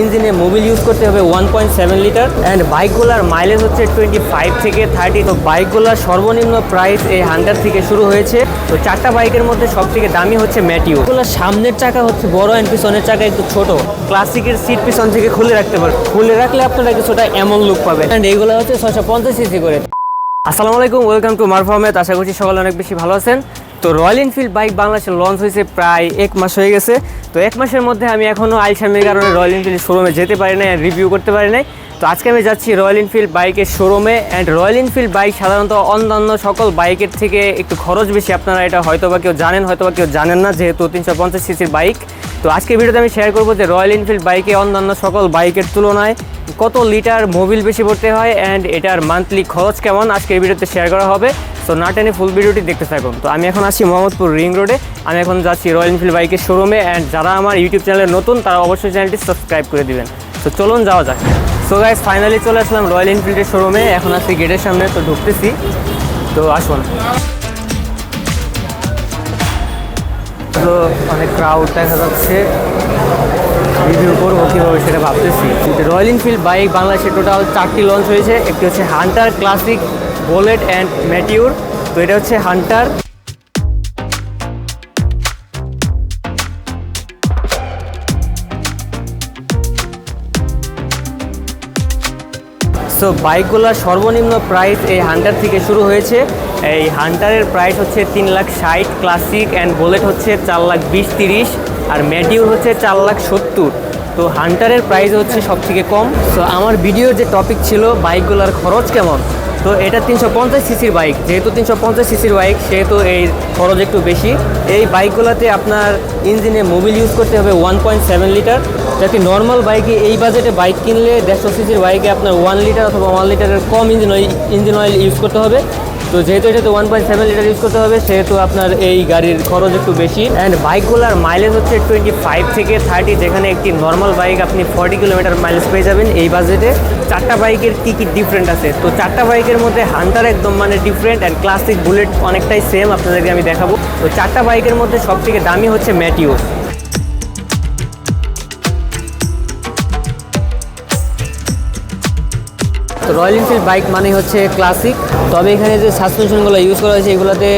ইঞ্জিনে Mobil use করতে হবে one point seven litre and বাইকগুলোর mileage হচ্ছে টোয়েন্টি ফাইভ থেকে থার্টি তো বাইকগুলোর সর্বনিম্ন প্রাইস এই হান্ড্রেড থেকে শুরু হয়েছে। তো চারটা বাইকের মধ্যে সব থেকে দামি হচ্ছে ম্যাটিও এগুলোর সামনের চাকা হচ্ছে বড় অ্যান্ড পিছনের চাকা একটু ছোট। ক্লাসিকের সিট পিছন থেকে খুলে রাখতে পারেন খুলে রাখলে আপনারা কিছুটা এমন লুক পাবেন। অ্যান্ড এইগুলো হচ্ছে ছশো পঞ্চাশ সিসি করে। আসসালামু আলাইকুম ওয়েলকাম টু মারফা আহমেদ। আশা করছি সকলে অনেক বেশি ভালো আছেন। তো রয়্যাল এনফিল্ড বাইক বাংলাদেশে লঞ্চ হয়েছে প্রায় এক মাস হয়ে গেছে। তো এক মাসের মধ্যে আমি এখনও আইসামের কারণে রয়্যাল এনফিল্ড শোরুমে যেতে পারি নাই রিভিউ করতে পারি নাই। তো আজকে আমি যাচ্ছি রয়্যাল এনফিল্ড বাইকের শোরুমে অ্যান্ড রয়্যাল এনফিল্ড বাইক সাধারণত অন্যান্য সকল বাইকের থেকে একটু খরচ বেশি। আপনারা এটা হয়তো বা কেউ জানেন হয়তো বা কেউ জানেন না, যেহেতু তিনশো পঞ্চাশ সিসির বাইক তো আজকে ভিডিওতে আমি শেয়ার করব যে রয়্যাল এনফিল্ড বাইকে অন্যান্য সকল বাইকের তুলনায় কত লিটার মোবিল বেশি পড়তে হয় অ্যান্ড এটার মান্থলি খরচ কেমন? আজকে এই ভিডিওতে শেয়ার করা হবে। সো না টেনে ফুল ভিডিওটি দেখতে থাকুন। তো আমি এখন আছি মোহাম্মদপুর রিং রোডে। আমি এখন যাচ্ছি রয়্যাল এনফিল্ড বাইকের শোরুমে অ্যান্ড যারা আমার ইউটিউব চ্যানেলে নতুন, তারা অবশ্যই চ্যানেলটি সাবস্ক্রাইব করে দিবেন। তো চলুন যাওয়া যাক। সো গাইজ ফাইনালি চলে আসলাম রয়্যাল এনফিল্ডের শোরুমে এখন আছি গেটের সামনে, তো ঢুকতেছি। তো আসুন। তো অনেক ক্রাউড দেখা যাচ্ছে। রিভিউ করব কীভাবে সেটা ভাবতেছি। রয়্যাল এনফিল্ড বাইক বাংলাদেশে টোটাল চারটি লঞ্চ হয়েছে। একটি হচ্ছে Hunter Classic Bullet and Meteor তো এটা হচ্ছে হান্টার সো বাইকগুলোর সর্বনিম্ন প্রাইস এই হান্টার থেকে শুরু হয়েছে। এই হান্টারের প্রাইস হচ্ছে তিন লাখ ষাট ক্লাসিক অ্যান্ড বুলেট হচ্ছে চার লাখ বিশ তিরিশ। আর ম্যাটিউর হচ্ছে চার লাখ সত্তর। তো হান্টারের প্রাইস হচ্ছে সব থেকে কম। তো আমার ভিডিওর যে টপিক ছিল বাইকগুলোর খরচ কেমন? তো এটা তিনশো পঞ্চাশ সিসির বাইক যেহেতু তিনশো পঞ্চাশ সিসির বাইক সেহেতু এই খরচ একটু বেশি। এই বাইকগুলোতে আপনার ইঞ্জিনে মোবিল ইউজ করতে হবে ওয়ান পয়েন্ট সেভেন লিটার যাতে নর্মাল বাইকে এই বাজেটে বাইক কিনলে দেড়শো সিসির বাইকে আপনার ওয়ান লিটার অথবা ওয়ান লিটারের কম ইঞ্জিন ইঞ্জিন অয়েল ইউজ করতে হবে। তো যেহেতু এটাতে ওয়ান পয়েন্ট লিটার ইউজ করতে হবে, সেহেতু আপনার এই গাড়ির খরচ একটু বেশি। অ্যান্ড বাইকগুলোর মাইলেজ হচ্ছে টোয়েন্টি ফাইভ থেকে থার্টি যেখানে একটি নর্মাল বাইক আপনি ফর্টি কিলোমিটার মাইলেজ পেয়ে যাবেন এই বাজেটে চারটা বাইকের কী কী ডিফারেন্ট আছে? তো চারটা বাইকের মধ্যে হান্টার একদম মানে ডিফারেন্ট অ্যান্ড ক্লাসিক বুলেট অনেকটাই সেম আপনাদেরকে আমি দেখাবো। তো চারটা বাইকের মধ্যে সব থেকে দামি হচ্ছে ম্যাটিও রয়্যাল এনফিল্ড বাইক মানে হচ্ছে ক্লাসিক তবে এখানে যে সাসপেনশনগুলো ইউজ করা হয়েছে, এগুলোতে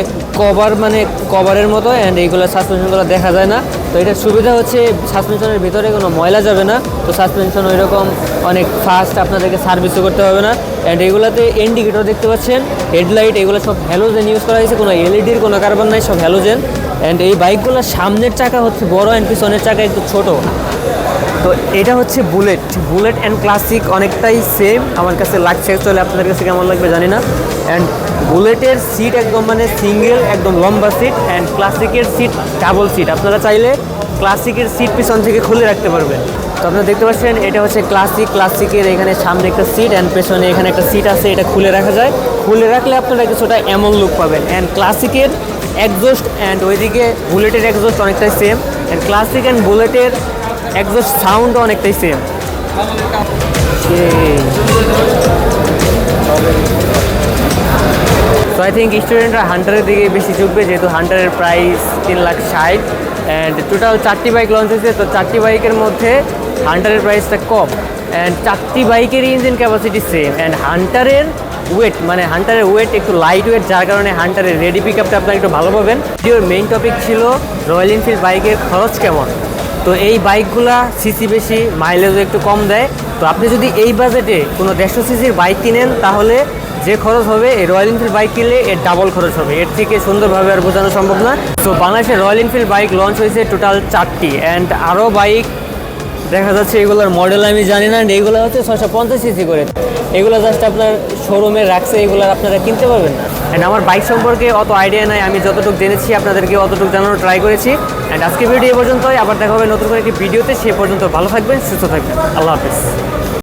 কভার মানে কভারের মতো অ্যান্ড এইগুলো সাসপেনশনগুলো দেখা যায় না। তো এটার সুবিধা হচ্ছে সাসপেনশনের ভিতরে কোনো ময়লা যাবে না। তো সাসপেনশন ওই রকম অনেক ফাস্ট আপনাদেরকে সার্ভিসও করতে হবে না। অ্যান্ড এগুলোতে ইন্ডিকেটর দেখতে পাচ্ছেন হেডলাইট এগুলো সব হ্যালোজেন ইউজ করা হয়েছে। কোনো এলইডির কোনো কার্বন নাই, সব হ্যালোজেন অ্যান্ড এই বাইকগুলোর সামনের চাকা হচ্ছে বড় অ্যান্ড পিছনের চাকা একটু ছোটো। তো এটা হচ্ছে বুলেট। বুলেট অ্যান্ড ক্লাসিক অনেকটাই সেম আমার কাছে লাগছে, চলে আপনাদের কাছে কেমন লাগবে জানি না। অ্যান্ড বুলেটের সিট একদম মানে সিঙ্গেল একদম লম্বা সিট অ্যান্ড ক্লাসিকের সিট ডাবল সিট আপনারা চাইলে ক্লাসিকের সিট পিছন থেকে খুলে রাখতে পারবেন। তো আপনারা দেখতে পাচ্ছেন, এটা হচ্ছে ক্লাসিক ক্লাসিকের এখানে সামনে একটা সিট অ্যান্ড পেছনে এখানে একটা সিট আছে, এটা খুলে রাখা যায়। খুলে রাখলে আপনারা কিছুটা এমন লুক পাবেন। অ্যান্ড ক্লাসিকের একজস্ট অ্যান্ড ওইদিকে বুলেটের একজস্ট অনেকটাই সেম অ্যান্ড ক্লাসিক অ্যান্ড বুলেটের একজস্ট সাউন্ডও অনেকটাই সেম তো আই থিঙ্ক স্টুডেন্টরা হান্টারের দিকে বেশি ঝুঁকবে, যেহেতু হান্টারের প্রাইস তিন লাখ ষাট অ্যান্ড টোটাল চারটি বাইক লঞ্চ হয়েছে, তো চারটি বাইকের মধ্যে হান্টারের প্রাইসটা কম অ্যান্ড চারটি বাইকেরই ইঞ্জিন ক্যাপাসিটি সেম অ্যান্ড হান্টারের ওয়েট মানে হান্টারের ওয়েট একটু লাইট ওয়েট যার কারণে হান্টারের রেডি পিক আপটা আপনারা একটু ভালো পাবেন। ভিডিওর মেইন টপিক ছিল রয়্যাল এনফিল্ড বাইকের খরচ কেমন? তো এই বাইকগুলা সিসি বেশি মাইলেজও একটু কম দেয়। তো আপনি যদি এই বাজেটে কোনো দেড়শো সিসির বাইক কিনেন, তাহলে যে খরচ হবে, এই রয়্যাল এনফিল্ড বাইক কিনলে এর ডাবল খরচ হবে। এর থেকে সুন্দরভাবে আর বোঝানো সম্ভব না। তো বাংলাদেশে রয়্যাল এনফিল্ড বাইক লঞ্চ হয়েছে টোটাল চারটি। অ্যান্ড আরও বাইক দেখা যাচ্ছে এগুলোর মডেল আমি জানি না এইগুলো হচ্ছে ছশো পঞ্চাশ সিসি করে। এগুলো জাস্ট আপনার শোরুমে রাখছে, এগুলো আপনারা কিনতে পারবেন না। অ্যান্ড আমার বাইক সম্পর্কে অত আইডিয়া নাই, আমি যতটুকু জেনেছি আপনাদেরকে অতটুকু জানানোর ট্রাই করেছি। অ্যান্ড আজকে ভিডিও এ পর্যন্তই, আবার দেখা হবে নতুন করে একটি ভিডিওতে সে পর্যন্ত ভালো থাকবেন, সুস্থ থাকবেন। আল্লাহ হাফিজ।